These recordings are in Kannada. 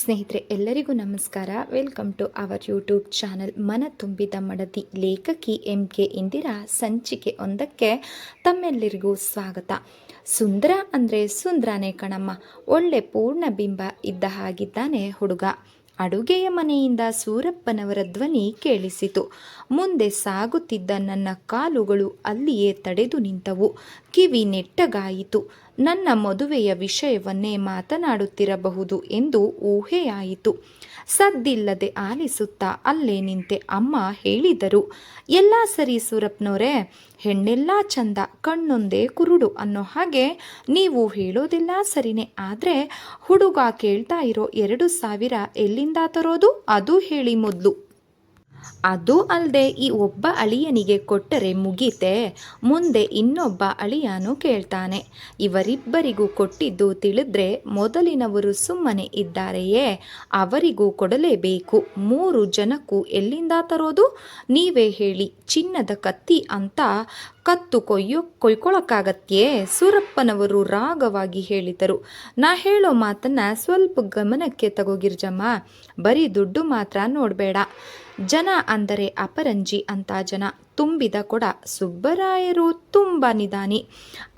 ಸ್ನೇಹಿತರೆ, ಎಲ್ಲರಿಗೂ ನಮಸ್ಕಾರ. Welcome to our YouTube channel ಮನ ತುಂಬಿದ ಮಡದಿ ಲೇಖಕಿ ಎಂ ಕೆ ಇಂದಿರಾ ಸಂಚಿಕೆ ಒಂದಕ್ಕೆ ತಮ್ಮೆಲ್ಲರಿಗೂ ಸ್ವಾಗತ. ಸುಂದರ ಅಂದರೆ ಸುಂದರನೇ ಕಣಮ್ಮ, ಒಳ್ಳೆ ಪೂರ್ಣ ಬಿಂಬ ಇದ್ದ ಹಾಗಿದ್ದಾನೆ ಹುಡುಗ. ಅಡುಗೆಯ ಮನೆಯಿಂದ ಸೂರಪ್ಪನವರ ಧ್ವನಿ ಕೇಳಿಸಿತು. ಮುಂದೆ ಸಾಗುತ್ತಿದ್ದ ನನ್ನ ಕಾಲುಗಳು ಅಲ್ಲಿಯೇ ತಡೆದು ನಿಂತವು. ಕಿವಿ ನೆಟ್ಟಗಾಯಿತು. ನನ್ನ ಮದುವೆಯ ವಿಷಯವನ್ನೇ ಮಾತನಾಡುತ್ತಿರಬಹುದು ಎಂದು ಊಹೆಯಾಯಿತು. ಸದ್ದಿಲ್ಲದೆ ಆಲಿಸುತ್ತಾ ಅಲ್ಲೇ ನಿಂತೆ ಅಮ್ಮ ಹೇಳಿದರು. ಎಲ್ಲ ಸರಿ ಸೂರಪ್ನವರೇ, ಹೆಣ್ಣೆಲ್ಲ ಚಂದ, ಕಣ್ಣೊಂದೇ ಕುರುಡು ಅನ್ನೋ ಹಾಗೆ ನೀವು ಹೇಳೋದೆಲ್ಲ ಸರಿನೇ. ಆದರೆ ಹುಡುಗ ಕೇಳ್ತಾ ಇರೋ ಎರಡು ಸಾವಿರ ಎಲ್ಲಿಂದ ತರೋದು? ಅದು ಹೇಳಿ ಮೊದಲು. ಅದು ಅಲ್ಲದೆ ಈ ಒಬ್ಬ ಅಳಿಯನಿಗೆ ಕೊಟ್ಟರೆ ಮುಗೀತೆ. ಮುಂದೆ ಇನ್ನೊಬ್ಬ ಅಳಿಯನು ಕೇಳ್ತಾನೆ, ಇವರಿಬ್ಬರಿಗೂ ಕೊಟ್ಟಿದ್ದು ತಿಳಿದ್ರೆ ಮೊದಲಿನವರು ಸುಮ್ಮನೆ ಇದ್ದಾರೆಯೇ? ಅವರಿಗೂ ಕೊಡಲೇಬೇಕು. ಮೂರು ಜನಕ್ಕೂ ಎಲ್ಲಿಂದ ತರೋದು? ನೀವೇ ಹೇಳಿ, ಚಿನ್ನದ ಕತ್ತಿ ಅಂತ ಕತ್ತು ಕೊಯ್ಯೋ, ಕೊಯ್ಕೊಳಕ್ಕಾಗತ್ಯೇ? ಸೂರಪ್ಪನವರು ರಾಗವಾಗಿ ಹೇಳಿದರು, ನಾ ಹೇಳೋ ಮಾತನ್ನ ಸ್ವಲ್ಪ ಗಮನಕ್ಕೆ ತಗೋ ಗಿರ್ಜಮ್ಮ, ಬರೀ ದುಡ್ಡು ಮಾತ್ರ ನೋಡಬೇಡ. ಜನ ಅಂದರೆ ಅಪರಂಜಿ ಅಂತ ಜನ ತುಂಬಿದ ಕೊಡ ಸುಬ್ಬರಾಯರು ತುಂಬ ನಿಧಾನಿ.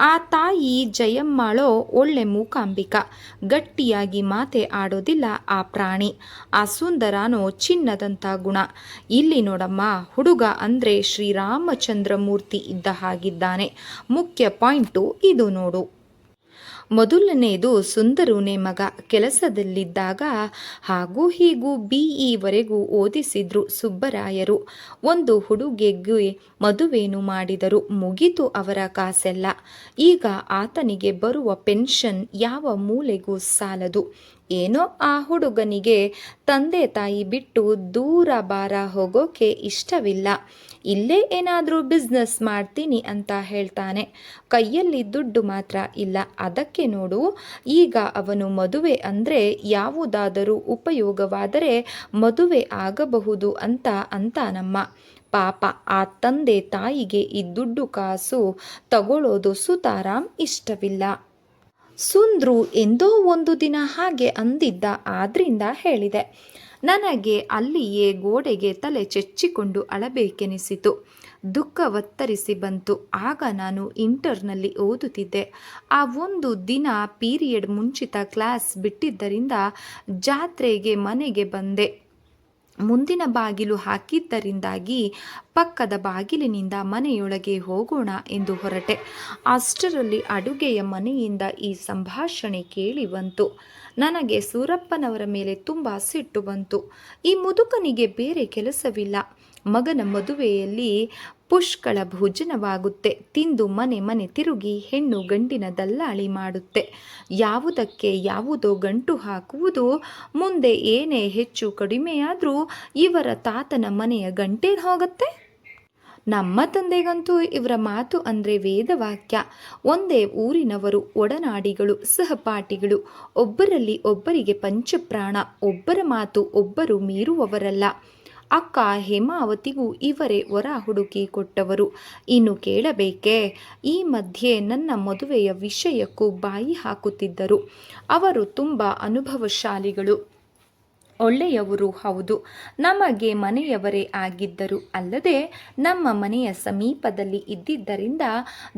ಆ ತಾಯಿ ಜಯಮ್ಮಾಳೋ ಒಳ್ಳೆ ಮೂಕಾಂಬಿಕ. ಗಟ್ಟಿಯಾಗಿ ಮಾತೆ ಆಡೋದಿಲ್ಲ ಆ ಪ್ರಾಣಿ. ಆ ಸುಂದರನೋ ಚಿನ್ನದಂಥ ಗುಣ. ಇಲ್ಲಿ ನೋಡಮ್ಮ, ಹುಡುಗ ಅಂದರೆ ಶ್ರೀರಾಮಚಂದ್ರ ಮೂರ್ತಿ ಇದ್ದ ಹಾಗಿದ್ದಾನೆ. ಮುಖ್ಯ ಪಾಯಿಂಟು ಇದು ನೋಡು. ಮೊದಲನೆಯದು ಸುಂದರೂನೆ ಮಗ. ಕೆಲಸದಲ್ಲಿದ್ದಾಗ ಹಾಗೂ ಹೀಗೂ ಬಿ ಇವರೆಗೂ ಓದಿಸಿದ್ರು ಸುಬ್ಬರಾಯರು. ಒಂದು ಹುಡುಗಿಗೆ ಮದುವೆನು ಮಾಡಿದರು. ಮುಗಿತು ಅವರ ಕಾಸೆಲ್ಲ. ಈಗ ಆತನಿಗೆ ಬರುವ ಪೆನ್ಷನ್ ಯಾವ ಮೂಲೆಗೂ ಸಾಲದು? ಏನೋ ಆ ಹುಡುಗನಿಗೆ ತಂದೆ ತಾಯಿ ಬಿಟ್ಟು ದೂರ ಬಾರ ಹೋಗೋಕೆ ಇಷ್ಟವಿಲ್ಲ. ಇಲ್ಲೇ ಏನಾದರೂ ಬಿಸ್ನೆಸ್ ಮಾಡ್ತೀನಿ ಅಂತ ಹೇಳ್ತಾನೆ. ಕೈಯಲ್ಲಿ ದುಡ್ಡು ಮಾತ್ರ ಇಲ್ಲ. ಅದಕ್ಕೆ ನೋಡು, ಈಗ ಅವನು ಮದುವೆ ಅಂದರೆ ಯಾವುದಾದರೂ ಉಪಯೋಗವಾದರೆ ಮದುವೆ ಆಗಬಹುದು ಅಂತ ಅಂತ ನಮ್ಮ ಪಾಪ. ಆ ತಂದೆ ತಾಯಿಗೆ ಈ ದುಡ್ಡು ಕಾಸು ತಗೊಳ್ಳೋದು ಸುತಾರಾಮ್ ಇಷ್ಟವಿಲ್ಲ. ಸುಂದ್ರು ಎಂದೋ ಒಂದು ದಿನ ಹಾಗೆ ಅಂದಿದ್ದ ಆದ್ರಿಂದ ಹೇಳಿದೆ. ನನಗೆ ಅಲ್ಲಿಯೇ ಗೋಡೆಗೆ ತಲೆ ಚೆಚ್ಚಿಕೊಂಡು ಅಳಬೇಕೆನಿಸಿತು. ದುಃಖ ಒತ್ತರಿಸಿ ಬಂತು. ಆಗ ನಾನು ಇಂಟರ್ನಲ್ಲಿ ಓದುತ್ತಿದ್ದೆ. ಆ ಒಂದು ದಿನ ಪೀರಿಯಡ್ ಮುಂಚಿತ ಕ್ಲಾಸ್ ಬಿಟ್ಟಿದ್ದರಿಂದ ಜಾತ್ರೆಗೆ ಮನೆಗೆ ಬಂದೆ. ಮುಂದಿನ ಬಾಗಿಲು ಹಾಕಿದ್ದರಿಂದಾಗಿ ಪಕ್ಕದ ಬಾಗಿಲಿನಿಂದ ಮನೆಯೊಳಗೆ ಹೋಗೋಣ ಎಂದು ಹೊರಟೆ. ಅಷ್ಟರಲ್ಲಿ ಅಡುಗೆಯ ಮನೆಯಿಂದ ಈ ಸಂಭಾಷಣೆ ಕೇಳಿ ಬಂತು. ನನಗೆ ಸೂರಪ್ಪನವರ ಮೇಲೆ ತುಂಬ ಸಿಟ್ಟು ಬಂತು. ಈ ಮುದುಕನಿಗೆ ಬೇರೆ ಕೆಲಸವಿಲ್ಲ. ಮಗನ ಮದುವೆಯಲ್ಲಿ ಪುಷ್ಕಳ ಭೋಜನವಾಗುತ್ತೆ. ತಿಂದು ಮನೆ ಮನೆ ತಿರುಗಿ ಹೆಣ್ಣು ಗಂಡಿನ ದಲ್ಲಾಳಿ ಮಾಡುತ್ತೆ. ಯಾವುದಕ್ಕೆ ಯಾವುದೋ ಗಂಟು ಹಾಕುವುದು, ಮುಂದೆ ಏನೇ ಹೆಚ್ಚು ಕಡಿಮೆಯಾದರೂ ಇವರ ತಾತನ ಮನೆಯ ಗಂಟೆ ಹೋಗುತ್ತೆ. ನಮ್ಮ ತಂದೆಗಂತೂ ಇವರ ಮಾತು ಅಂದರೆ ವೇದವಾಕ್ಯ. ಒಂದೇ ಊರಿನವರು ಒಡನಾಡಿಗಳು, ಸಹಪಾಠಿಗಳು. ಒಬ್ಬರಲ್ಲಿ ಒಬ್ಬರಿಗೆ ಪಂಚಪ್ರಾಣ, ಒಬ್ಬರ ಮಾತು ಒಬ್ಬರು ಮೀರುವವರಲ್ಲ. ಅಕ್ಕ ಹೇಮಾವತಿಗೂ ಇವರೇ ವರ ಹುಡುಕಿ ಕೊಟ್ಟವರು. ಇನ್ನು ಕೇಳಬೇಕೇ? ಈ ಮಧ್ಯೆ ನನ್ನ ಮದುವೆಯ ವಿಷಯಕ್ಕೂ ಬಾಯಿ ಹಾಕುತ್ತಿದ್ದರು. ಅವರು ತುಂಬ ಅನುಭವಶಾಲಿಗಳು. ಒಳ್ಳೆಯವರು ಹೌದು. ನಮಗೆ ಮನೆಯವರೇ ಆಗಿದ್ದರು ಅಲ್ಲದೆ ನಮ್ಮ ಮನೆಯ ಸಮೀಪದಲ್ಲಿ ಇದ್ದಿದ್ದರಿಂದ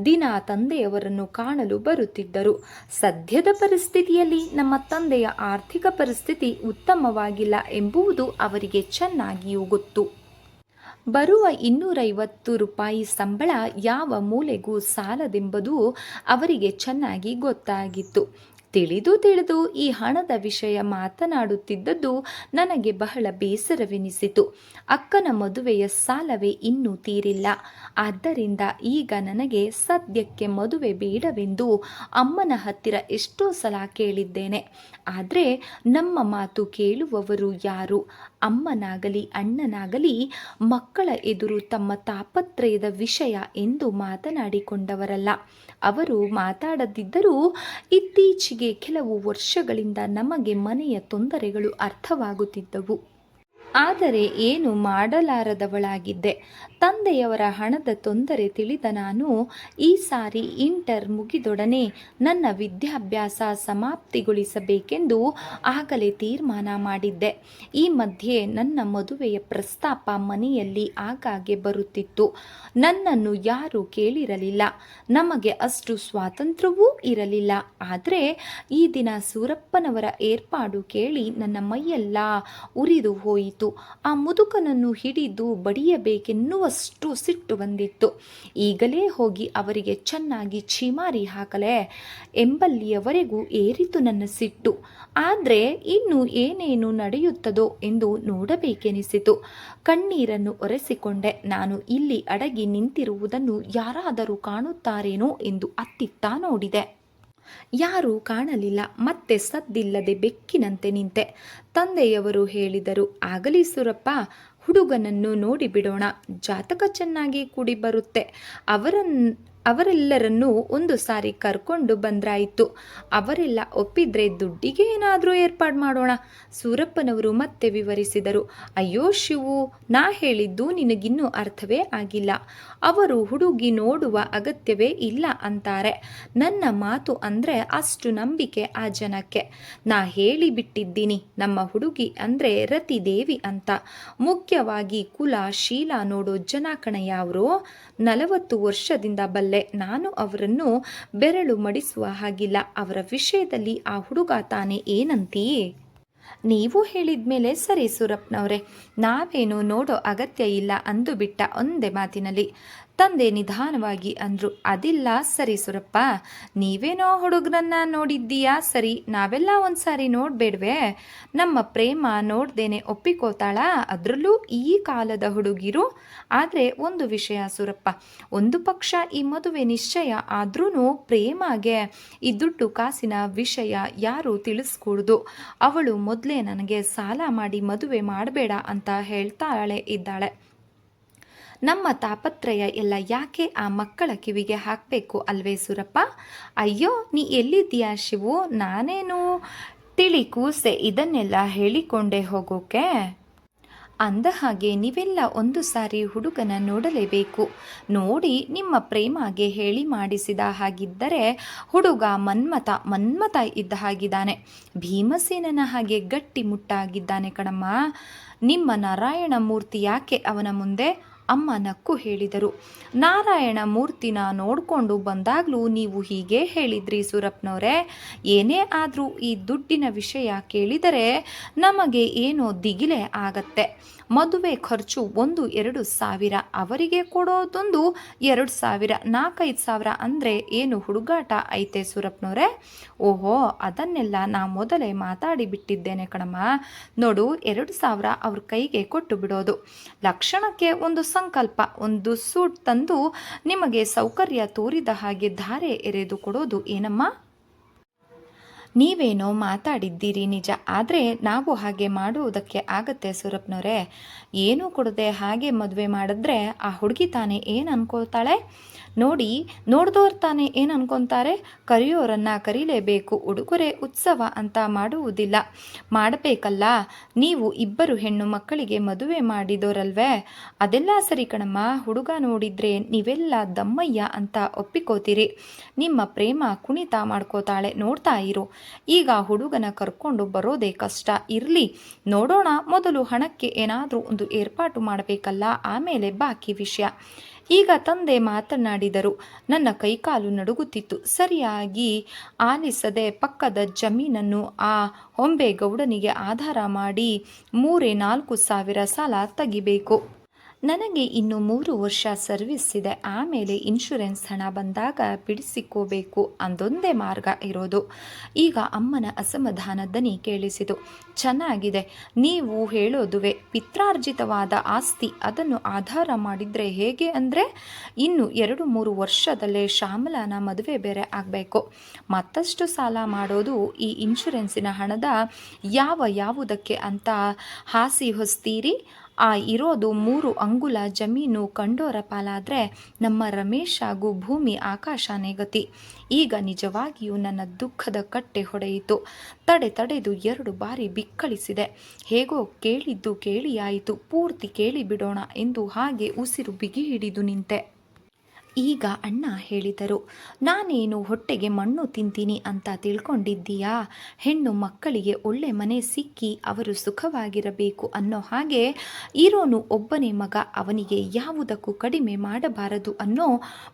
ದಿನ ತಂದೆಯವರನ್ನು ಕಾಣಲು ಬರುತ್ತಿದ್ದರು. ಸದ್ಯದ ಪರಿಸ್ಥಿತಿಯಲ್ಲಿ ನಮ್ಮ ತಂದೆಯ ಆರ್ಥಿಕ ಪರಿಸ್ಥಿತಿ ಉತ್ತಮವಾಗಿಲ್ಲ ಎಂಬುದು ಅವರಿಗೆ ಚೆನ್ನಾಗಿಯೂ ಗೊತ್ತು. ಬರುವ ಇನ್ನೂರೈವತ್ತು ರೂಪಾಯಿ ಸಂಬಳ ಯಾವ ಮೂಲೆಗೂ ಸಾಲದೆಂಬುದು ಅವರಿಗೆ ಚೆನ್ನಾಗಿ ಗೊತ್ತಾಗಿತ್ತು. ತಿಳಿದು ತಿಳಿದು ಈ ಹಣದ ವಿಷಯ ಮಾತನಾಡುತ್ತಿದ್ದದ್ದು ನನಗೆ ಬಹಳ ಬೇಸರವೆನಿಸಿತು. ಅಕ್ಕನ ಮದುವೆಯ ಸಾಲವೇ ಇನ್ನೂ ತೀರಿಲ್ಲ. ಆದ್ದರಿಂದ ಈಗ ನನಗೆ ಸದ್ಯಕ್ಕೆ ಮದುವೆ ಬೇಡವೆಂದು ಅಮ್ಮನ ಹತ್ತಿರ ಎಷ್ಟೋ ಸಲ ಕೇಳಿದ್ದೇನೆ. ಆದರೆ ನಮ್ಮ ಮಾತು ಕೇಳುವವರು ಯಾರು? ಅಮ್ಮನಾಗಲಿ, ಅಣ್ಣನಾಗಲಿ ಮಕ್ಕಳ ಎದುರು ತಮ್ಮ ತಾಪತ್ರಯದ ವಿಷಯ ಎಂದು ಮಾತನಾಡಿಕೊಂಡವರಲ್ಲ. ಅವರು ಮಾತಾಡದಿದ್ದರೂ ಇತ್ತೀಚೆಗೆ ಕೆಲವು ವರ್ಷಗಳಿಂದ ನಮಗೆ ಮನೆಯ ತೊಂದರೆಗಳು ಅರ್ಥವಾಗುತ್ತಿದ್ದವು. ಆದರೆ ಏನು ಮಾಡಲಾರದವಳಾಗಿದ್ದೆ. ತಂದೆಯವರ ಹಣದ ತೊಂದರೆ ತಿಳಿದ ನಾನು, ಈ ಸಾರಿ ಇಂಟರ್ ಮುಗಿದೊಡನೆ ನನ್ನ ವಿದ್ಯಾಭ್ಯಾಸ ಸಮಾಪ್ತಿಗೊಳಿಸಬೇಕೆಂದು ಆಗಲೇ ತೀರ್ಮಾನ ಮಾಡಿದ್ದೆ. ಈ ಮಧ್ಯೆ ನನ್ನ ಮದುವೆಯ ಪ್ರಸ್ತಾಪ ಮನೆಯಲ್ಲಿ ಆಗಾಗ್ಗೆ ಬರುತ್ತಿತ್ತು. ನನ್ನನ್ನು ಯಾರೂ ಕೇಳಿರಲಿಲ್ಲ. ನಮಗೆ ಅಷ್ಟು ಸ್ವಾತಂತ್ರ್ಯವೂ ಇರಲಿಲ್ಲ. ಆದರೆ ಈ ದಿನ ಸೂರಪ್ಪನವರ ಏರ್ಪಾಡು ಕೇಳಿ ನನ್ನ ಮೈಯೆಲ್ಲ ಉರಿದು ಹೋಯಿತು. ಆ ಮುದುಕನನ್ನು ಹಿಡಿದು ಬಡಿಯಬೇಕೆನ್ನುವಷ್ಟು ಸಿಟ್ಟು ಬಂದಿತ್ತು. ಈಗಲೇ ಹೋಗಿ ಅವರಿಗೆ ಚೆನ್ನಾಗಿ ಛೀಮಾರಿ ಹಾಕಲೆ. ಎಂಬಲ್ಲಿಯವರೆಗೂ ಏರಿತು ನನ್ನ ಸಿಟ್ಟು. ಆದರೆ ಇನ್ನು ಏನೇನು ನಡೆಯುತ್ತದೋ ಎಂದು ನೋಡಬೇಕೆನಿಸಿತು. ಕಣ್ಣೀರನ್ನು ಒರೆಸಿಕೊಂಡೆ. ನಾನು ಇಲ್ಲಿ ಅಡಗಿ ನಿಂತಿರುವುದನ್ನು ಯಾರಾದರೂ ಕಾಣುತ್ತಾರೇನೋ ಎಂದು ಅತ್ತಿತ್ತ ನೋಡಿದೆ. ಯಾರೂ ಕಾಣಲಿಲ್ಲ. ಮತ್ತೆ ಸದ್ದಿಲ್ಲದೆ ಬೆಕ್ಕಿನಂತೆ ನಿಂತೆ. ತಂದೆಯವರು ಹೇಳಿದರು, ಆಗಲಿ ಸುರಪ್ಪ ಹುಡುಗನನ್ನು ನೋಡಿ ಬಿಡೋಣ. ಜಾತಕ ಚೆನ್ನಾಗಿ ಕೂಡಿ ಬರುತ್ತೆ. ಅವರನ್, ಅವರೆಲ್ಲರನ್ನೂ ಒಂದು ಸಾರಿ ಕರ್ಕೊಂಡು ಬಂದ್ರಾಯಿತು. ಅವರೆಲ್ಲ ಒಪ್ಪಿದ್ರೆ ದುಡ್ಡಿಗೆ ಏನಾದರೂ ಏರ್ಪಾಡು ಮಾಡೋಣ. ಸೂರಪ್ಪನವರು ಮತ್ತೆ ವಿವರಿಸಿದರು. ಅಯ್ಯೋ ಶಿವು, ನಾ ಹೇಳಿದ್ದು ನಿನಗಿನ್ನೂ ಅರ್ಥವೇ ಆಗಿಲ್ಲ. ಅವರು ಹುಡುಗಿ ನೋಡುವ ಅಗತ್ಯವೇ ಇಲ್ಲ ಅಂತಾರೆ. ನನ್ನ ಮಾತು ಅಂದರೆ ಅಷ್ಟು ನಂಬಿಕೆ ಆ ಜನಕ್ಕೆ. ನಾ ಹೇಳಿಬಿಟ್ಟಿದ್ದೀನಿ, ನಮ್ಮ ಹುಡುಗಿ ಅಂದರೆ ರತಿದೇವಿ ಅಂತ. ಮುಖ್ಯವಾಗಿ ಕುಲ, ಶೀಲ ನೋಡೋ ಜನ ಕಣಯ್ಯವರು ನಲವತ್ತು ವರ್ಷದಿಂದ ಬಲ್ಲೆ ನಾನು ಅವರನ್ನು ಬೆರಳು ಮಡಿಸುವ ಹಾಗಿಲ್ಲ. ಅವರ ವಿಷಯದಲ್ಲಿ ಆ ಹುಡುಗ ತಾನೇ ಏನಂತೀ ನೀವು ಹೇಳಿದ ಮೇಲೆ ಸರಿ ಸೂರಪ್ಪನವರೇ ನಾವೇನು ನೋಡೋ ಅಗತ್ಯ ಇಲ್ಲ ಅಂದು ಬಿಟ್ಟ ಒಂದೇ ಮಾತಿನಲ್ಲಿ. ತಂದೆ ನಿಧಾನವಾಗಿ ಅಂದ್ರು, ಅದಿಲ್ಲ ಸರಿ ಸುರಪ್ಪ, ನೀವೇನೋ ಹುಡುಗ್ರನ್ನ ನೋಡಿದ್ದೀಯಾ? ಸರಿ, ನಾವೆಲ್ಲ ಒಂದ್ಸಾರಿ ನೋಡ್ಬೇಡ್ವೆ. ನಮ್ಮ ಪ್ರೇಮ ನೋಡ್ದೇನೆ ಒಪ್ಪಿಕೋತಾಳ ಅದರಲ್ಲೂ ಈ ಕಾಲದ ಹುಡುಗಿರು. ಆದರೆ ಒಂದು ವಿಷಯ ಸುರಪ್ಪ, ಒಂದು ಪಕ್ಷ ಈ ಮದುವೆ ನಿಶ್ಚಯ ಆದ್ರೂ ಪ್ರೇಮಗೆ ಈ ದುಡ್ಡು ಕಾಸಿನ ವಿಷಯ ಯಾರು ತಿಳಿಸ್ಕೂಡ್ದು. ಅವಳು ಮೊದಲೇ ನನಗೆ ಸಾಲ ಮಾಡಿ ಮದುವೆ ಮಾಡಬೇಡ ಅಂತ ಹೇಳ್ತಾಳೆ ಇದ್ದಾಳೆ. ನಮ್ಮ ತಾಪತ್ರಯ ಎಲ್ಲ ಯಾಕೆ ಆ ಮಕ್ಕಳ ಕಿವಿಗೆ ಹಾಕಬೇಕು ಅಲ್ವೇ ಸುರಪ್ಪ? ಅಯ್ಯೋ, ನೀ ಎಲ್ಲಿದ್ದೀಯಾ ಶಿವು? ನಾನೇನು ತಿಳಿ ಕೂಸೆ ಇದನ್ನೆಲ್ಲ ಹೇಳಿಕೊಂಡೇ ಹೋಗೋಕೆ? ಅಂದ ಹಾಗೆ ನೀವೆಲ್ಲ ಒಂದು ಸಾರಿ ಹುಡುಗನ ನೋಡಲೇಬೇಕು. ನೋಡಿ, ನಿಮ್ಮ ಪ್ರೇಮಗೆ ಹೇಳಿ ಮಾಡಿಸಿದ ಹಾಗಿದ್ದರೆ ಹುಡುಗ ಮನ್ಮತ ಮನ್ಮತ ಇದ್ದ ಹಾಗಿದ್ದಾನೆ. ಭೀಮಸೇನನ ಹಾಗೆ ಗಟ್ಟಿ ಮುಟ್ಟಾಗಿದ್ದಾನೆ ಕಣಮ್ಮ. ನಿಮ್ಮ ನಾರಾಯಣ ಮೂರ್ತಿ ಯಾಕೆ ಅವನ ಮುಂದೆ ಅಮ್ಮ ನಕ್ಕು ಹೇಳಿದರು. ನಾರಾಯಣ ಮೂರ್ತಿನ ನೋಡಿಕೊಂಡು ಬಂದಾಗಲೂ ನೀವು ಹೀಗೆ ಹೇಳಿದ್ರಿ ಸುರಪ್ನವರೇ. ಏನೇ ಆದರೂ ಈ ದುಡ್ಡಿನ ವಿಷಯ ಕೇಳಿದರೆ ನಮಗೆ ಏನೋ ದಿಗಿಲೆ ಆಗತ್ತೆ. ಮದುವೆ ಖರ್ಚು ಒಂದು ಎರಡು ಸಾವಿರ. ಅವರಿಗೆ ಕೊಡೋದೊಂದು ಎರಡು ಸಾವಿರ, ನಾಲ್ಕೈದು ಸಾವಿರ ಅಂದರೆ ಏನು ಹುಡುಗಾಟ ಐತೆ ಸೂರಪ್ಪನವರೇ? ಓಹೋ, ಅದನ್ನೆಲ್ಲ ನಾ ಮೊದಲೇ ಮಾತಾಡಿ ಬಿಟ್ಟಿದ್ದೇನೆ ಕಣಮ್ಮ. ನೋಡು, ಎರಡು ಸಾವಿರ ಅವ್ರ ಕೈಗೆ ಕೊಟ್ಟು ಬಿಡೋದು. ಲಕ್ಷಣಕ್ಕೆ ಒಂದು ಸಂಕಲ್ಪ, ಒಂದು ಸೂಟ್ ತಂದು ನಿಮಗೆ ಸೌಕರ್ಯ ತೋರಿದ ಹಾಗೆ ಧಾರೆ ಎರೆದು ಕೊಡೋದು ಏನಮ್ಮ? ನೀವೇನೋ ಮಾತಾಡಿದ್ದೀರಿ ನಿಜ. ಆದರೆ ನಾವು ಹಾಗೆ ಮಾಡುವುದಕ್ಕೆ ಆಗತ್ತೆ ಸುರಪ್ನವರೇ. ಏನೂ ಕೊಡದೆ ಹಾಗೆ ಮದುವೆ ಮಾಡಿದ್ರೆ ಆ ಹುಡುಗಿ ತಾನೇ ಏನು ಅನ್ಕೊಳ್ತಾಳೆ? ನೋಡಿ ನೋಡ್ದೋರ್ ತಾನೆ ಏನು ಅನ್ಕೊತಾರೆ? ಕರೆಯೋರನ್ನ ಕರೀಲೇಬೇಕು, ಉಡುಗೊರೆ ಉತ್ಸವ ಅಂತ ಮಾಡುವುದಿಲ್ಲ. ಮಾಡಬೇಕಲ್ಲ, ನೀವು ಇಬ್ಬರು ಹೆಣ್ಣು ಮಕ್ಕಳಿಗೆ ಮದುವೆ ಮಾಡಿದೋರಲ್ವೇ? ಅದೆಲ್ಲ ಸರಿ ಕಣಮ್ಮ, ಹುಡುಗ ನೋಡಿದ್ರೆ ನೀವೆಲ್ಲ ದಮ್ಮಯ್ಯ ಅಂತ ಒಪ್ಪಿಕೋತೀರಿ. ನಿಮ್ಮ ಪ್ರೇಮ ಕುಣಿತ ಮಾಡ್ಕೋತಾಳೆ, ನೋಡ್ತಾ ಇರು. ಈಗ ಹುಡುಗನ ಕರ್ಕೊಂಡು ಬರೋದೇ ಕಷ್ಟ, ಇರಲಿ. ನೋಡೋಣ, ಮೊದಲು ಹಣಕ್ಕೆ ಏನಾದರೂ ಒಂದು ಏರ್ಪಾಟು ಮಾಡಬೇಕಲ್ಲ, ಆಮೇಲೆ ಬಾಕಿ ವಿಷಯ. ಈಗ ತಂದೆ ಮಾತನಾಡಿದರು, ನನ್ನ ಕೈಕಾಲು ನಡುಗುತ್ತಿತ್ತು. ಸರಿಯಾಗಿ ಆಲಿಸದೆ ಪಕ್ಕದ ಜಮೀನನ್ನು ಆ ಹೊಂಬೇಗೌಡನಿಗೆ ಆಧಾರ ಮಾಡಿ ಮೂರೇ ನಾಲ್ಕು ಸಾವಿರ ಸಾಲ ತೆಗಿಬೇಕು. ನನಗೆ ಇನ್ನು ಮೂರು ವರ್ಷ ಸರ್ವಿಸ್ ಇದೆ. ಆಮೇಲೆ ಇನ್ಶೂರೆನ್ಸ್ ಹಣ ಬಂದಾಗ ಬಿಡಿಸಿಕೋಬೇಕು ಅಂದೊಂದೇ ಮಾರ್ಗ ಇರೋದು. ಈಗ ಅಮ್ಮನ ಅಸಮಾಧಾನ ದನಿ ಕೇಳಿಸಿತು. ಚೆನ್ನಾಗಿದೆ. ನೀವು ಹೇಳೋದುವೆ, ಪಿತ್ರಾರ್ಜಿತವಾದ ಆಸ್ತಿ, ಅದನ್ನು ಆಧಾರ ಮಾಡಿದರೆ ಹೇಗೆ ಅಂದರೆ, ಇನ್ನು ಎರಡು ಮೂರು ವರ್ಷದಲ್ಲೇ ಶ್ಯಾಮಲಾನ ಮದುವೆ ಬೇರೆ ಆಗಬೇಕು. ಮತ್ತಷ್ಟು ಸಾಲ ಮಾಡೋದು ಈ ಇನ್ಶೂರೆನ್ಸಿನ ಹಣದ ಯಾವ ಯಾವುದಕ್ಕೆ ಅಂತ ಹಾಸಿ ಹೊಸ್ತೀರಿ? ಆ ಇರೋದು ಮೂರು ಅಂಗುಲ ಜಮೀನು ಕಂಡೋರ ಪಾಲಾದರೆ ನಮ್ಮ ರಮೇಶ್ ಹಾಗೂ ಭೂಮಿ ಆಕಾಶನೇ ಗತಿ. ಈಗ ನಿಜವಾಗಿಯೂ ನನ್ನ ದುಃಖದ ಕಟ್ಟೆ ಹೊಡೆಯಿತು. ತಡೆ ತಡೆದು ಎರಡು ಬಾರಿ ಬಿಕ್ಕಳಿಸಿದೆ. ಹೇಗೋ ಕೇಳಿದ್ದು ಕೇಳಿಯಾಯಿತು. ಪೂರ್ತಿ ಕೇಳಿ ಬಿಡೋಣ ಎಂದು ಹಾಗೆ ಉಸಿರು ಬಿಗಿ ಹಿಡಿದು ನಿಂತೆ. ಈಗ ಅಣ್ಣ ಹೇಳಿದರು, ನಾನೇನು ಹೊಟ್ಟೆಗೆ ಮಣ್ಣು ತಿಂತೀನಿ ಅಂತ ತಿಳ್ಕೊಂಡಿದ್ದೀಯಾ? ಹೆಣ್ಣು ಮಕ್ಕಳಿಗೆ ಒಳ್ಳೆ ಮನೆ ಸಿಕ್ಕಿ ಅವರು ಸುಖವಾಗಿರಬೇಕು ಅನ್ನೋ ಹಾಗೆ ಇರೋನು ಒಬ್ಬನೇ ಮಗ, ಅವನಿಗೆ ಯಾವುದಕ್ಕೂ ಕಡಿಮೆ ಮಾಡಬಾರದು ಅನ್ನೋ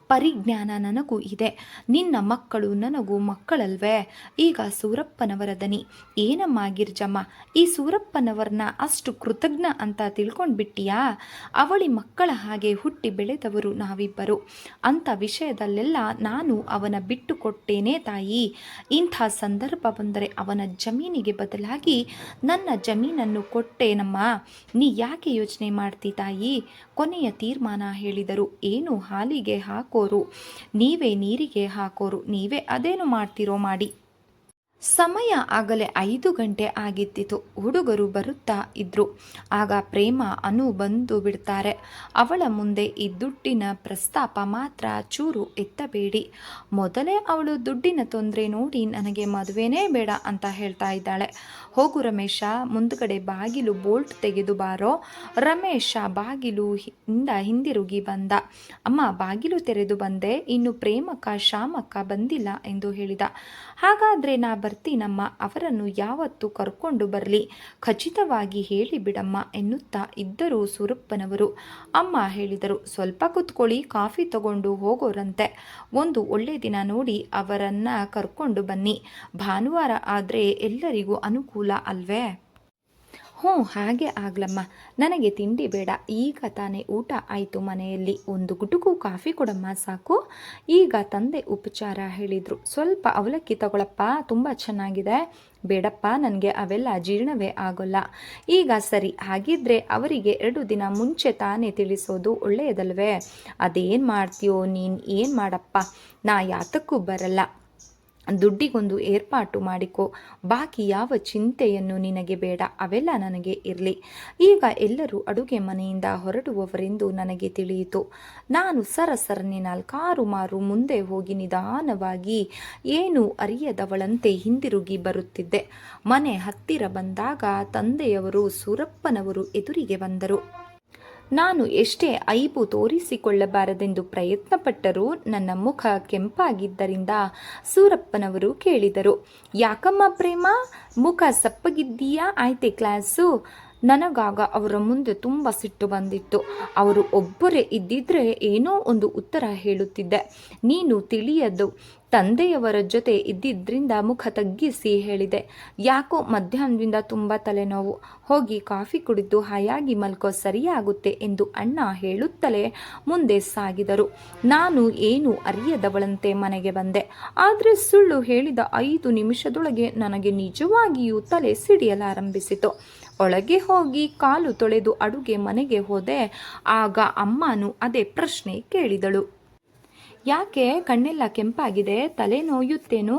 ಪರಿಜ್ಞಾನ ನನಗೂ ಇದೆ. ನಿನ್ನ ಮಕ್ಕಳು ನನಗೂ ಮಕ್ಕಳಲ್ವೇ? ಈಗ ಸೂರಪ್ಪನವರ ದನಿ. ಏನಮ್ಮ ಗಿರ್ಜಮ್ಮ, ಈ ಸೂರಪ್ಪನವರನ್ನ ಅಷ್ಟು ಕೃತಜ್ಞ ಅಂತ ತಿಳ್ಕೊಂಡ್ಬಿಟ್ಟಿಯಾ? ಅವಳಿ ಮಕ್ಕಳ ಹಾಗೆ ಹುಟ್ಟಿ ಬೆಳೆದವರು ನಾವಿಬ್ಬರು. ಅಂಥ ವಿಷಯದಲ್ಲೆಲ್ಲ ನಾನು ಅವನ ಬಿಟ್ಟು ಕೊಟ್ಟೇನೆ ತಾಯಿ. ಇಂಥ ಸಂದರ್ಭ ಬಂದರೆ ಅವನ ಜಮೀನಿಗೆ ಬದಲಾಗಿ ನನ್ನ ಜಮೀನನ್ನು ಕೊಟ್ಟೇನಮ್ಮ. ನೀ ಯಾಕೆ ಯೋಚನೆ ಮಾಡ್ತಿ ತಾಯಿ? ಕೊನೆಯ ತೀರ್ಮಾನ ಹೇಳಿದರು. ಏನು ಹಾಲಿಗೆ ಹಾಕೋರು? ನೀವೇ ನೀರಿಗೆ ಹಾಕೋರು. ನೀವೇ ಅದೇನು ಮಾಡ್ತಿರೋ ಮಾಡಿ. ಸಮಯ ಆಗಲೇ ಐದು ಗಂಟೆ ಆಗಿದ್ದಿತು ಹುಡುಗರು ಬರುತ್ತಾ ಇದ್ರು. ಆಗ ಪ್ರೇಮ ಅನು ಬಂದು ಬಿಡ್ತಾರೆ. ಅವಳ ಮುಂದೆ ಈ ದುಡ್ಡಿನ ಪ್ರಸ್ತಾಪ ಮಾತ್ರ ಚೂರು ಎತ್ತಬೇಡಿ. ಮೊದಲೇ ಅವಳು ದುಡ್ಡಿನ ತೊಂದರೆ ನೋಡಿ ನನಗೆ ಮದುವೆನೇ ಬೇಡ ಅಂತ ಹೇಳ್ತಾ ಇದ್ದಾಳೆ. ಹೋಗು ರಮೇಶ, ಮುಂದ್ಗಡೆ ಬಾಗಿಲು ಬೋಲ್ಟ್ ತೆಗೆದು ಬಾರೋ. ರಮೇಶ ಬಾಗಿಲು ಇಂದ ಹಿಂದಿರುಗಿ ಬಂದ. ಅಮ್ಮ, ಬಾಗಿಲು ತೆರೆದು ಬಂದೆ. ಇನ್ನು ಪ್ರೇಮಕ್ಕ ಶಾಮಕ್ಕ ಬಂದಿಲ್ಲ ಎಂದು ಹೇಳಿದ. ಹಾಗಾದ್ರೆ ನಾ ಬರ್ತೀನಮ್ಮ ಅವರನ್ನು ಯಾವತ್ತು ಕರ್ಕೊಂಡು ಬರಲಿ. ಖಚಿತವಾಗಿ ಹೇಳಿ ಬಿಡಮ್ಮ ಎನ್ನುತ್ತಾ ಇದ್ದರು ಸುರಪ್ಪನವರು. ಅಮ್ಮ ಹೇಳಿದರು, ಸ್ವಲ್ಪ ಕುತ್ಕೊಳ್ಳಿ, ಕಾಫಿ ತಗೊಂಡು ಹೋಗೋರಂತೆ. ಒಂದು ಒಳ್ಳೆ ದಿನ ನೋಡಿ ಅವರನ್ನು ಕರ್ಕೊಂಡು ಬನ್ನಿ. ಭಾನುವಾರ ಆದರೆ ಎಲ್ಲರಿಗೂ ಅನುಕೂಲ ಅಲ್ವೇ? ಹ್ಞೂ, ಹಾಗೆ ಆಗ್ಲಮ್ಮ. ನನಗೆ ತಿಂಡಿ ಬೇಡ. ಈಗ ತಾನೇ ಊಟ ಆಯಿತು ಮನೆಯಲ್ಲಿ. ಒಂದು ಗುಟುಕು ಕಾಫಿ ಕೊಡಮ್ಮ, ಸಾಕು. ಈಗ ತಂದೆ ಉಪಚಾರ ಹೇಳಿದರು. ಸ್ವಲ್ಪ ಅವಲಕ್ಕಿ ತಗೊಳಪ್ಪ, ತುಂಬ ಚೆನ್ನಾಗಿದೆ. ಬೇಡಪ್ಪ, ನನಗೆ ಅವೆಲ್ಲ ಜೀರ್ಣವೇ ಆಗೋಲ್ಲ. ಈಗ ಸರಿ, ಹಾಗಿದ್ರೆ ಅವರಿಗೆ ಎರಡು ದಿನ ಮುಂಚೆ ತಾನೇ ತಿಳಿಸೋದು ಒಳ್ಳೆಯದಲ್ವೇ? ಅದೇನು ಮಾಡ್ತೀಯೋ ನೀನು, ಏನು ಮಾಡಪ್ಪ? ನಾ ಯಾತಕ್ಕೂ ಬರಲ್ಲ. ದುಡ್ಡಿಗೊಂದು ಏರ್ಪಾಟು ಮಾಡಿಕೊ. ಬಾಕಿ ಯಾವ ಚಿಂತೆಯನ್ನು ನಿನಗೆ ಬೇಡ, ಅವೆಲ್ಲ ನನಗೆ ಇರಲಿ. ಈಗ ಎಲ್ಲರೂ ಅಡುಗೆ ಮನೆಯಿಂದ ಹೊರಡುವವರೆಂದು ನನಗೆ ತಿಳಿಯಿತು. ನಾನು ಸರಸರನೆ ನಾಲ್ಕಾರು ಮಾರು ಮುಂದೆ ಹೋಗಿ ನಿಧಾನವಾಗಿ ಏನು ಅರಿಯದವಳಂತೆ ಹಿಂದಿರುಗಿ ಬರುತ್ತಿದ್ದೆ. ಮನೆ ಹತ್ತಿರ ಬಂದಾಗ ತಂದೆಯವರು ಸೂರಪ್ಪನವರು ಎದುರಿಗೆ ಬಂದರು. ನಾನು ಎಷ್ಟೇ ಐಬು ತೋರಿಸಿಕೊಳ್ಳಬಾರದೆಂದು ಪ್ರಯತ್ನಪಟ್ಟರೂ ನನ್ನ ಮುಖ ಕೆಂಪಾಗಿದ್ದರಿಂದ ಸೂರಪ್ಪನವರು ಕೇಳಿದರು, ಯಾಕಮ್ಮ ಪ್ರೇಮ? ಮುಖ ಸಪ್ಪಗಿದ್ದೀಯಾ? ಆಯ್ತೆ ಕ್ಲಾಸು. ನನಗಾಗ ಅವರ ಮುಂದೆ ತುಂಬ ಸಿಟ್ಟು ಬಂದಿತ್ತು. ಅವರು ಒಬ್ಬರೇ ಇದ್ದಿದ್ರೆ ಏನೋ ಒಂದು ಉತ್ತರ ಹೇಳುತ್ತಿದ್ದೆ. ನೀನು ತಿಳಿಯದು. ತಂದೆಯವರ ಜೊತೆ ಇದ್ದಿದ್ದರಿಂದ ಮುಖ ತಗ್ಗಿಸಿ ಹೇಳಿದೆ. ಯಾಕೋ ಮಧ್ಯಾಹ್ನದಿಂದ ತುಂಬ ತಲೆನೋವು. ಹೋಗಿ ಕಾಫಿ ಕುಡಿದು ಹಾಯಾಗಿ ಮಲ್ಕೋ ಸರಿಯಾಗುತ್ತೆ ಎಂದು ಅಣ್ಣ ಹೇಳುತ್ತಲೇ ಮುಂದೆ ಸಾಗಿದರು. ನಾನು ಏನು ಅರಿಯದವಳಂತೆ ಮನೆಗೆ ಬಂದೆ. ಆದರೆ ಸುಳ್ಳು ಹೇಳಿದ ಐದು ನಿಮಿಷದೊಳಗೆ ನನಗೆ ನಿಜವಾಗಿಯೂ ತಲೆ ಸಿಡಿಯಲಾರಂಭಿಸಿತು. ಒಳಗೆ ಹೋಗಿ ಕಾಲು ತೊಳೆದು ಅಡುಗೆ ಮನೆಗೆ ಹೋದೆ. ಆಗ ಅಮ್ಮನು ಅದೇ ಪ್ರಶ್ನೆ ಕೇಳಿದಳು. ಯಾಕೆ ಕಣ್ಣೆಲ್ಲ ಕೆಂಪಾಗಿದೆ, ತಲೆ ನೋಯುತ್ತೇನೋ?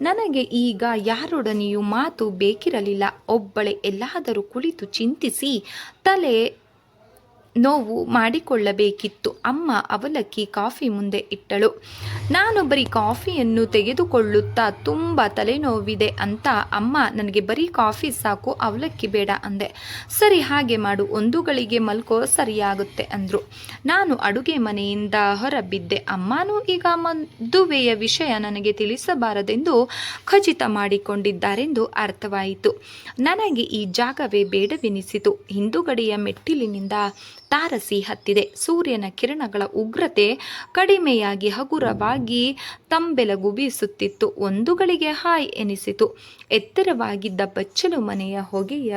ನನಗೆ ಈಗ ಯಾರೊಡನೆಯೂ ಮಾತು ಬೇಕಿರಲಿಲ್ಲ. ಒಬ್ಬಳೆ ಎಲ್ಲಾದರೂ ಕುಳಿತು ಚಿಂತಿಸಿ ತಲೆ ನೋವು ಮಾಡಿಕೊಳ್ಳಬೇಕಿತ್ತು. ಅಮ್ಮ ಅವಲಕ್ಕಿ ಕಾಫಿ ಮುಂದೆ ಇಟ್ಟಳು. ನಾನು ಬರೀ ಕಾಫಿಯನ್ನು ತೆಗೆದುಕೊಳ್ಳುತ್ತಾ ತುಂಬ ತಲೆನೋವಿದೆ ಅಂತ ಅಮ್ಮ ನನಗೆ ಬರೀ ಕಾಫಿ ಸಾಕು, ಅವಲಕ್ಕಿ ಬೇಡ ಅಂದೆ. ಸರಿ, ಹಾಗೆ ಮಾಡು ಒಂದು ಗಳಿಗೆ ಮಲ್ಕೋ, ಸರಿಯಾಗುತ್ತೆ ಅಂದರು. ನಾನು ಅಡುಗೆ ಮನೆಯಿಂದ ಹೊರಬಿದ್ದೆ. ಅಮ್ಮನೂ ಈಗ ಮದುವೆಯ ವಿಷಯ ನನಗೆ ತಿಳಿಸಬಾರದೆಂದು ಖಚಿತ ಮಾಡಿಕೊಂಡಿದ್ದಾರೆಂದು ಅರ್ಥವಾಯಿತು. ನನಗೆ ಈ ಜಾಗವೇ ಬೇಡವೆನಿಸಿತು. ಹಿಂದುಗಡೆಯ ಮೆಟ್ಟಿಲಿನಿಂದ ತಾರಸಿ ಹತ್ತಿದೆ. ಸೂರ್ಯನ ಕಿರಣಗಳ ಉಗ್ರತೆ ಕಡಿಮೆಯಾಗಿ ಹಗುರವಾಗಿ ತಂಬೆಲಗು ಬೀಸುತ್ತಿತ್ತು. ಒಂದು ಗಳಿಗೆ ಹಾಯ್ ಎನಿಸಿತು. ಎತ್ತರವಾಗಿದ್ದ ಬಚ್ಚಲು ಮನೆಯ ಹೊಗೆಯ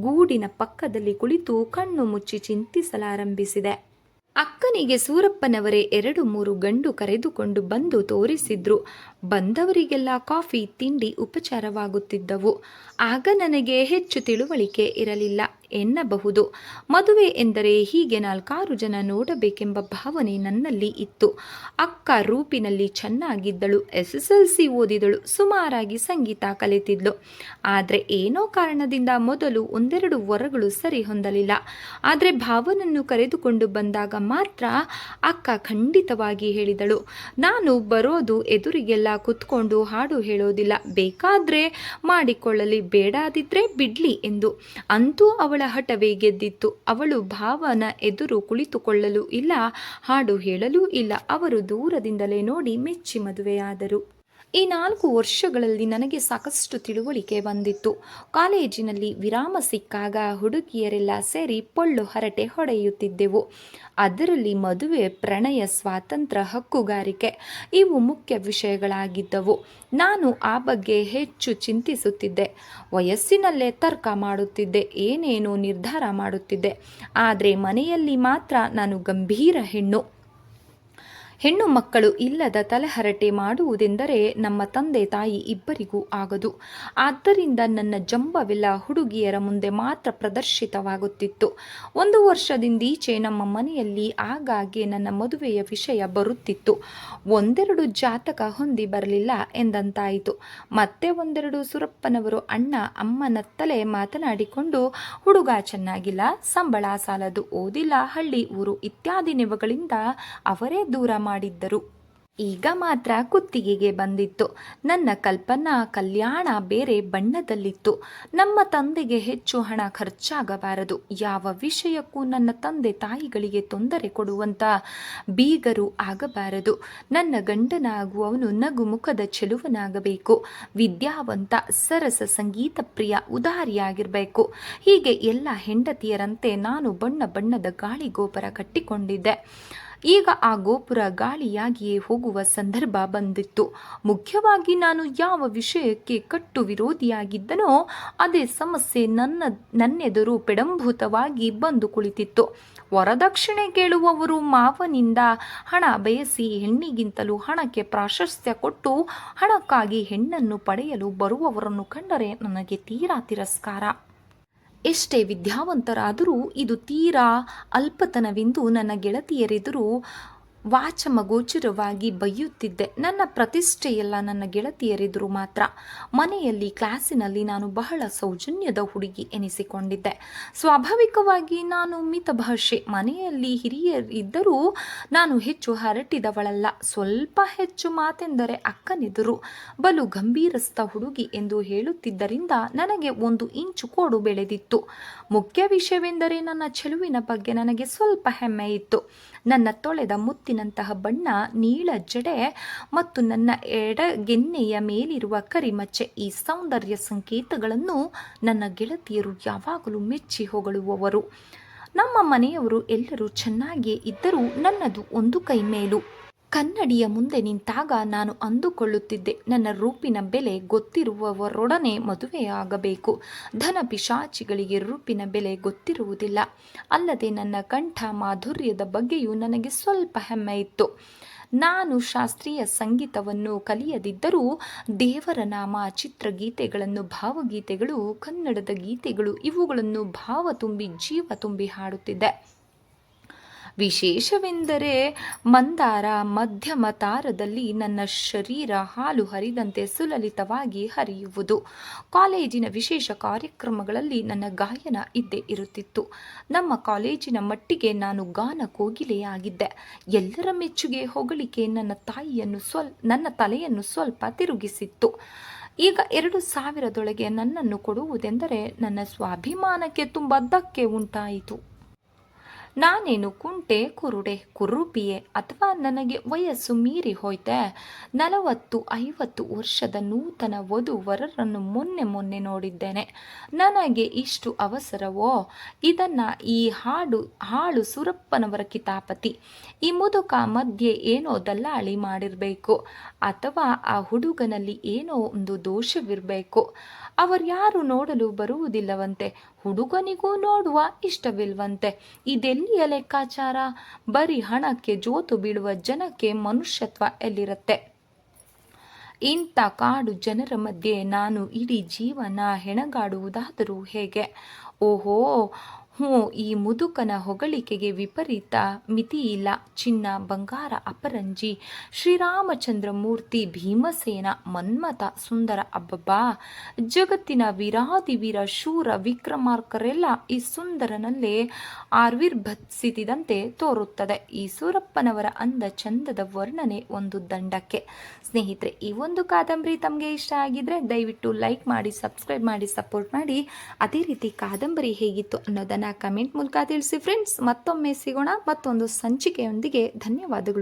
ಗೂಡಿನ ಪಕ್ಕದಲ್ಲಿ ಕುಳಿತು ಕಣ್ಣು ಮುಚ್ಚಿ ಚಿಂತಿಸಲಾರಂಭಿಸಿದೆ. ಅಕ್ಕನಿಗೆ ಸೂರಪ್ಪನವರೇ ಎರಡು ಮೂರು ಗಂಡು ಕರೆದುಕೊಂಡು ಬಂದು ತೋರಿಸಿದ್ರು. ಬಂದವರಿಗೆಲ್ಲ ಕಾಫಿ, ತಿಂಡಿ ಉಪಚಾರವಾಗುತ್ತಿದ್ದವು. ಆಗ ನನಗೆ ಹೆಚ್ಚು ತಿಳುವಳಿಕೆ ಇರಲಿಲ್ಲ. ಎನ್ನಬಹುದು. ಮದುವೆ ಎಂದರೆ ಹೀಗೆ ನಾಲ್ಕಾರು ಜನ ನೋಡಬೇಕೆಂಬ ಭಾವನೆ ನನ್ನಲ್ಲಿ ಇತ್ತು. ಅಕ್ಕ ರೂಪಿನಲ್ಲಿ ಚೆನ್ನಾಗಿದ್ದಳು. ಎಸ್ ಎಸ್ ಎಲ್ ಸಿ ಓದಿದಳು. ಸುಮಾರಾಗಿ ಸಂಗೀತ ಕಲಿತಿದ್ಲು. ಆದರೆ ಏನೋ ಕಾರಣದಿಂದ ಮೊದಲು ಒಂದೆರಡು ವರಗಳು ಸರಿ ಹೊಂದಲಿಲ್ಲ. ಆದರೆ ಭಾವನನ್ನು ಕರೆದುಕೊಂಡು ಬಂದಾಗ ಮಾತ್ರ ಅಕ್ಕ ಖಂಡಿತವಾಗಿ ಹೇಳಿದಳು. ನಾನು ಬರೋದು ಎದುರಿಗೆಲ್ಲ ಕುತ್ಕೊಂಡು ಹಾಡು ಹೇಳೋದಿಲ್ಲ. ಬೇಕಾದ್ರೆ ಮಾಡಿಕೊಳ್ಳಲಿ ಬೇಡಾದಿದ್ರೆ ಬಿಡ್ಲಿ ಎಂದು. ಅಂತೂ ಅವಳ ಹಠವೇ ಗೆದ್ದಿತ್ತು. ಅವಳು ಭಾವನ ಎದುರು ಕುಳಿತುಕೊಳ್ಳಲು ಇಲ್ಲ, ಹಾಡು ಹೇಳಲೂ ಇಲ್ಲ. ಅವರು ದೂರದಿಂದಲೇ ನೋಡಿ ಮೆಚ್ಚಿ ಮದುವೆಯಾದರು. ಈ ನಾಲ್ಕು ವರ್ಷಗಳಲ್ಲಿ ನನಗೆ ಸಾಕಷ್ಟು ತಿಳುವಳಿಕೆ ಬಂದಿತ್ತು. ಕಾಲೇಜಿನಲ್ಲಿ ವಿರಾಮ ಸಿಕ್ಕಾಗ ಹುಡುಗಿಯರೆಲ್ಲ ಸೇರಿ ಪೊಳ್ಳು ಹರಟೆ ಹೊಡೆಯುತ್ತಿದ್ದೆವು. ಅದರಲ್ಲಿ ಮದುವೆ, ಪ್ರಣಯ, ಸ್ವಾತಂತ್ರ್ಯ, ಹಕ್ಕುಗಾರಿಕೆ ಇವು ಮುಖ್ಯ ವಿಷಯಗಳಾಗಿದ್ದವು. ನಾನು ಆ ಬಗ್ಗೆ ಹೆಚ್ಚು ಚಿಂತಿಸುತ್ತಿದ್ದೆ. ವಯಸ್ಸಿನಲ್ಲೇ ತರ್ಕ ಮಾಡುತ್ತಿದ್ದೆ, ಏನೇನೋ ನಿರ್ಧಾರ ಮಾಡುತ್ತಿದ್ದೆ. ಆದರೆ ಮನೆಯಲ್ಲಿ ಮಾತ್ರ ನಾನು ಗಂಭೀರ ಹೆಣ್ಣು. ಹೆಣ್ಣು ಮಕ್ಕಳು ಇಲ್ಲದ ತಲೆಹರಟೆ ಮಾಡುವುದೆಂದರೆ ನಮ್ಮ ತಂದೆ ತಾಯಿ ಇಬ್ಬರಿಗೂ ಆಗದು. ಆದ್ದರಿಂದ ನನ್ನ ಜಂಬವೆಲ್ಲ, ಹುಡುಗಿಯರ ಮುಂದೆ ಮಾತ್ರ ಪ್ರದರ್ಶಿತವಾಗುತ್ತಿತ್ತು. ಒಂದು ವರ್ಷದಿಂದೀಚೆ ನಮ್ಮ ಮನೆಯಲ್ಲಿ ಆಗಾಗ್ಗೆ ನನ್ನ ಮದುವೆಯ ವಿಷಯ ಬರುತ್ತಿತ್ತು. ಒಂದೆರಡು ಜಾತಕ ಹೊಂದಿ ಬರಲಿಲ್ಲ ಎಂದಂತಾಯಿತು. ಮತ್ತೆ ಒಂದೆರಡು ಸುರಪ್ಪನವರು ಅಣ್ಣ ಅಮ್ಮನತ್ತಲೆ ಮಾತನಾಡಿಕೊಂಡು, ಹುಡುಗ ಚೆನ್ನಾಗಿಲ್ಲ, ಸಂಬಳ ಸಾಲದು ಓದಿಲ್ಲ, ಹಳ್ಳಿ, ಊರು ಇತ್ಯಾದಿ ನೆವಗಳಿಂದ ಅವರೇ ದೂರ ಮಾಡಿದ್ದರು. ಈಗ ಮಾತ್ರ ಕುತ್ತಿಗೆಗೆ ಬಂದಿತ್ತು. ನನ್ನ ಕಲ್ಪನಾ ಕಲ್ಯಾಣ ಬೇರೆ ಬಣ್ಣದಲ್ಲಿತ್ತು. ನಮ್ಮ ತಂದೆಗೆ ಹೆಚ್ಚು ಹಣ ಖರ್ಚಾಗಬಾರದು. ಯಾವ ವಿಷಯಕ್ಕೂ ನನ್ನ ತಂದೆ ತಾಯಿಗಳಿಗೆ ತೊಂದರೆ ಕೊಡುವಂತ ಬೀಗರು ಆಗಬಾರದು. ನನ್ನ ಗಂಡನಾಗುವವನು ನಗು ಮುಖದ ಚೆಲುವನಾಗಬೇಕು. ವಿದ್ಯಾವಂತ, ಸರಸ ಸಂಗೀತ ಪ್ರಿಯ, ಉದಾರಿಯಾಗಿರಬೇಕು. ಹೀಗೆ ಎಲ್ಲ ಹೆಂಡತಿಯರಂತೆ ನಾನು ಬಣ್ಣ ಬಣ್ಣದ ಗಾಳಿ ಗೋಪುರ ಕಟ್ಟಿಕೊಂಡಿದ್ದೆ. ಈಗ ಆ ಗೋಪುರ ಗಾಳಿಯಾಗಿಯೇ ಹೋಗುವ ಸಂದರ್ಭ ಬಂದಿತ್ತು. ಮುಖ್ಯವಾಗಿ ನಾನು ಯಾವ ವಿಷಯಕ್ಕೆ ಕಟ್ಟು ವಿರೋಧಿಯಾಗಿದ್ದನೋ ಅದೇ ಸಮಸ್ಯೆ ನನ್ನ, ನನ್ನೆದುರು ಪೆಡಂಭೂತವಾಗಿ ಬಂದು ಕುಳಿತಿತ್ತು. ವರದಕ್ಷಿಣೆ ಕೇಳುವವರು ಮಾವನಿಂದ ಹಣ ಬಯಸಿ ಹೆಣ್ಣಿಗಿಂತಲೂ ಹಣಕ್ಕೆ ಪ್ರಾಶಸ್ತ್ಯ ಕೊಟ್ಟು ಹಣಕ್ಕಾಗಿ ಹೆಣ್ಣನ್ನು ಪಡೆಯಲು ಬರುವವರನ್ನು ಕಂಡರೆ ನನಗೆ ತೀರಾ ತಿರಸ್ಕಾರ. ಎಷ್ಟೇ ವಿದ್ಯಾವಂತರಾದರೂ ಇದು ತೀರಾ ಅಲ್ಪತನವೆಂದು ನನ್ನ ಗೆಳತಿಯರೆದುರು ವಾಚಮಗೋಚರವಾಗಿ ಬೈಯುತ್ತಿದ್ದೆ. ನನ್ನ ಪ್ರತಿಷ್ಠೆಯೆಲ್ಲ ನನ್ನ ಗೆಳತಿಯರಿದ್ರು ಮಾತ್ರ. ಮನೆಯಲ್ಲಿ, ಕ್ಲಾಸಿನಲ್ಲಿ ನಾನು ಬಹಳ ಸೌಜನ್ಯದ ಹುಡುಗಿ ಎನಿಸಿಕೊಂಡಿದ್ದೆ. ಸ್ವಾಭಾವಿಕವಾಗಿ ನಾನು ಮಿತಭಾಷೆ. ಮನೆಯಲ್ಲಿ ಹಿರಿಯರಿದ್ದರೂ ನಾನು ಹೆಚ್ಚು ಹರಟಿದವಳಲ್ಲ. ಸ್ವಲ್ಪ ಹೆಚ್ಚು ಮಾತೆಂದರೆ ಅಕ್ಕನೆದುರು ಬಲು ಗಂಭೀರಸ್ಥ ಹುಡುಗಿ ಎಂದು ಹೇಳುತ್ತಿದ್ದರಿಂದ ನನಗೆ ಒಂದು ಇಂಚು ಕೋಡು ಬೆಳೆದಿತ್ತು. ಮುಖ್ಯ ವಿಷಯವೆಂದರೆ ನನ್ನ ಚೆಲುವಿನ ಬಗ್ಗೆ ನನಗೆ ಸ್ವಲ್ಪ ಹೆಮ್ಮೆ ಇತ್ತು ನನ್ನ ತೊಳೆದ ಮುತ್ತಿನಂತಹ ಬಣ್ಣ ನೀಳ ಜಡೆ ಮತ್ತು ನನ್ನ ಎಡಗೆನ್ನೆಯ ಮೇಲಿರುವ ಕರಿಮಚ್ಚೆ ಈ ಸೌಂದರ್ಯ ಸಂಕೇತಗಳನ್ನು ನನ್ನ ಗೆಳತಿಯರು ಯಾವಾಗಲೂ ಮೆಚ್ಚಿ ಹೊಗಳುವವರು. ನಮ್ಮ ಮನೆಯವರು ಎಲ್ಲರೂ ಚೆನ್ನಾಗಿಯೇ ಇದ್ದರೂ ನನ್ನದು ಒಂದು ಕೈ ಮೇಲು ಕನ್ನಡಿಯ ಮುಂದೆ ನಿಂತಾಗ ನಾನು ಅಂದುಕೊಳ್ಳುತ್ತಿದ್ದೆ. ನನ್ನ ರೂಪಿನ ಬೆಲೆ ಗೊತ್ತಿರುವವರೊಡನೆ ಮದುವೆಯಾಗಬೇಕು. ಧನ ಪಿಶಾಚಿಗಳಿಗೆ ರೂಪಿನ ಬೆಲೆ ಗೊತ್ತಿರುವುದಿಲ್ಲ. ಅಲ್ಲದೆ ನನ್ನ ಕಂಠ ಮಾಧುರ್ಯದ ಬಗ್ಗೆಯೂ ನನಗೆ ಸ್ವಲ್ಪ ಹೆಮ್ಮೆ ಇತ್ತು. ನಾನು ಶಾಸ್ತ್ರೀಯ ಸಂಗೀತವನ್ನು ಕಲಿಯದಿದ್ದರೂ ದೇವರ ನಾಮ ಚಿತ್ರಗೀತೆಗಳನ್ನು, ಭಾವಗೀತೆಗಳು, ಕನ್ನಡದ ಗೀತೆಗಳು, ಇವುಗಳನ್ನು ಭಾವ ತುಂಬಿ ಜೀವ ತುಂಬಿ ಹಾಡುತ್ತಿದ್ದೆ. ವಿಶೇಷವೆಂದರೆ ಮಂದಾರ ಮಧ್ಯಮ ತಾರದಲ್ಲಿ ನನ್ನ ಶರೀರ ಹಾಲು ಹರಿದಂತೆ ಸುಲಲಿತವಾಗಿ ಹರಿಯುವುದು. ಕಾಲೇಜಿನ ವಿಶೇಷ ಕಾರ್ಯಕ್ರಮಗಳಲ್ಲಿ ನನ್ನ ಗಾಯನ ಇದ್ದೇ ಇರುತ್ತಿತ್ತು. ನಮ್ಮ ಕಾಲೇಜಿನ ಮಟ್ಟಿಗೆ ನಾನು ಗಾನ ಕೋಗಿಲೆಯಾಗಿದ್ದೆ. ಎಲ್ಲರ ಮೆಚ್ಚುಗೆ ಹೊಗಳಿಕೆ ನನ್ನ ತಾಯಿಯನ್ನು ಸ್ವಲ್, ನನ್ನ ತಲೆಯನ್ನು ಸ್ವಲ್ಪ ತಿರುಗಿಸಿತ್ತು. ಈಗ ಎರಡು ಸಾವಿರದೊಳಗೆ ನನ್ನನ್ನು ಕೊಡುವುದೆಂದರೆ ನನ್ನ ಸ್ವಾಭಿಮಾನಕ್ಕೆ ತುಂಬ ಧಕ್ಕೆ ಉಂಟಾಯಿತು. ನಾನೇನು ಕುಂಟೆ, ಕುರುಡೆ ಕುರುಪಿಯೆ ಅಥವಾ ನನಗೆ ವಯಸ್ಸು ಮೀರಿ ಹೋಯ್ತೆ? ನಲವತ್ತು, ಐವತ್ತು ವರ್ಷದ ನೂತನ ವಧು ವರರನ್ನು ಮೊನ್ನೆ ಮೊನ್ನೆ ನೋಡಿದ್ದೇನೆ. ನನಗೆ ಇಷ್ಟು ಅವಸರವೋ? ಇದನ್ನ ಈ ಹಾಡು, ಹಾಳು ಸುರಪ್ಪನವರ ಕಿತಾಪತಿ. ಈ ಮುದುಕ ಮಧ್ಯೆ ಏನೋ ದಲ್ಲಾಳಿ ಮಾಡಿರಬೇಕು ಅಥವಾ ಆ ಹುಡುಗನಲ್ಲಿ ಏನೋ ಒಂದು ದೋಷವಿರಬೇಕು. ಅವರ್ಯಾರು ನೋಡಲು ಬರುವುದಿಲ್ಲವಂತೆ, ಹುಡುಗನಿಗೂ ನೋಡುವ ಇಷ್ಟವಿಲ್ವಂತೆ ಇದೆಲ್ಲಿಯ ಲೆಕ್ಕಾಚಾರ? ಬರೀ ಹಣಕ್ಕೆ ಜೋತು ಬೀಳುವ ಜನಕ್ಕೆ ಮನುಷ್ಯತ್ವ ಎಲ್ಲಿರುತ್ತೆ? ಇಂಥ ಕಾಡು ಜನರ ಮಧ್ಯೆ ನಾನು ಇಡೀ ಜೀವನ ಹೆಣಗಾಡುವುದಾದರೂ ಹೇಗೆ? ಓಹೋ ಹ್ಞೂ, ಈ ಮುದುಕನ ಹೊಗಳಿಕೆಗೆ ವಿಪರೀತ ಮಿತಿಯಿಲ್ಲ ಚಿನ್ನ, ಬಂಗಾರ, ಅಪರಂಜಿ ಶ್ರೀರಾಮಚಂದ್ರ ಮೂರ್ತಿ ಭೀಮಸೇನ, ಮನ್ಮಥ, ಸುಂದರ ಅಬ್ಬಬ್ಬಾ, ಜಗತ್ತಿನ ವೀರಾದಿ ವೀರ ಶೂರ ವಿಕ್ರಮಾರ್ಕರೆಲ್ಲ ಈ ಸುಂದರನಲ್ಲೇ ಆರ್ವಿರ್ಭತ್ಸಿದಂತೆ ತೋರುತ್ತದೆ. ಈ ಸೂರಪ್ಪನವರ ಅಂದ ಚಂದದ ವರ್ಣನೆ ಒಂದು ದಂಡಕ್ಕೆ. ಸ್ನೇಹಿತರೆ, ಈ ಒಂದು ಕಾದಂಬರಿ ತಮಗೆ ಇಷ್ಟ ಆಗಿದ್ರೆ ದಯವಿಟ್ಟು ಲೈಕ್ ಮಾಡಿ, ಸಬ್ಸ್ಕ್ರೈಬ್ ಮಾಡಿ, ಸಪೋರ್ಟ್ ಮಾಡಿ. ಅದೇ ರೀತಿ ಕಾದಂಬರಿ ಹೇಗಿತ್ತು ಅನ್ನೋದನ್ನು ಕಮೆಂಟ್ ಮೂಲಕ ತಿಳಿಸಿ ಫ್ರೆಂಡ್ಸ್ ಮತ್ತೊಮ್ಮೆ ಸಿಗೋಣ. ಮತ್ತೊಂದು ಸಂಚಿಕೆಯೊಂದಿಗೆ ಧನ್ಯವಾದಗಳು.